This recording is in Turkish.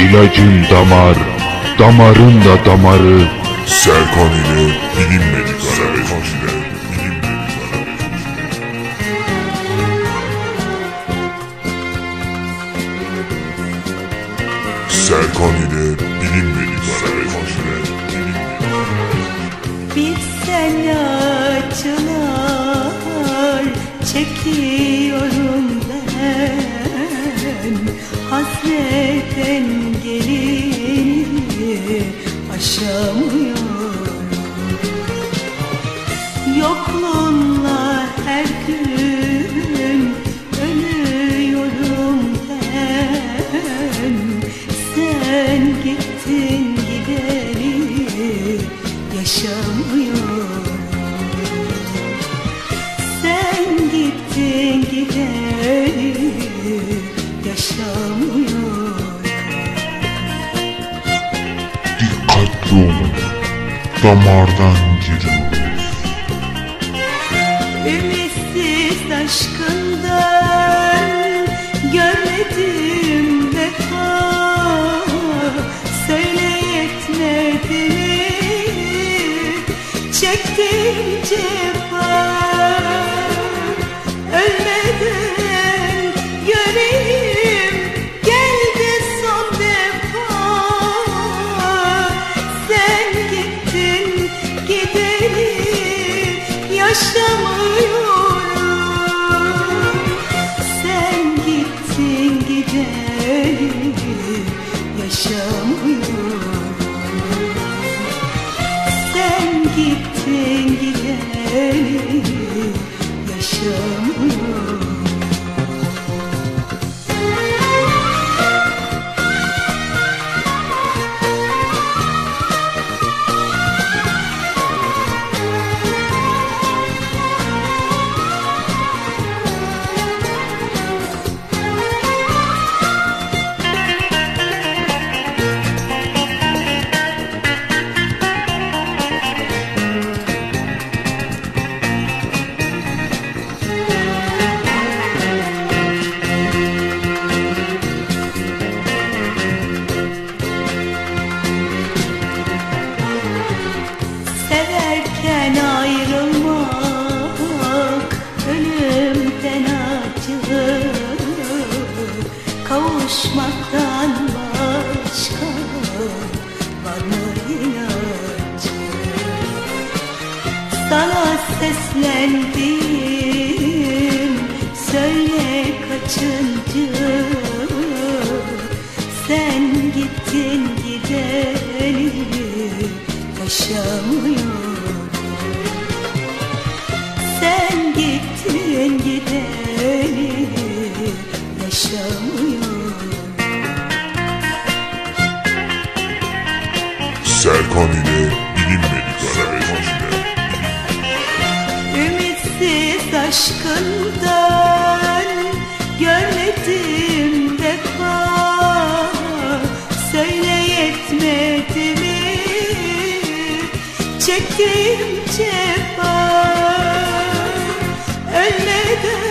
ilacın damar, damarın da damarı. Serkan ile bilinmedik bilinmedik Serkan ile bilinmedik bilinmedik Bir acılar Hasretten gelini aşamıyorum Yokluğunla her gün ölüyorum ben. Sen gittin gideri yaşamıyorum Sen gittin gideri Olun, damardan girin. Ümitsiz aşkından görmedim vefa. Söyle yetmedi. Mi çektim cefa gideri yaşamıyorum. Sen gittin gideri Severken ayrılmak ölümden acı Kavuşmaktan başka var mı ilacı Sana seslendim söyle kaçıncı? Sen gittin gideli yaşamıyorum. Sen gittin gideli yaşamıyorum. Serkan ile bilinmedik ile Ümitsiz aşkından görmedim çektim cefa Ölmeden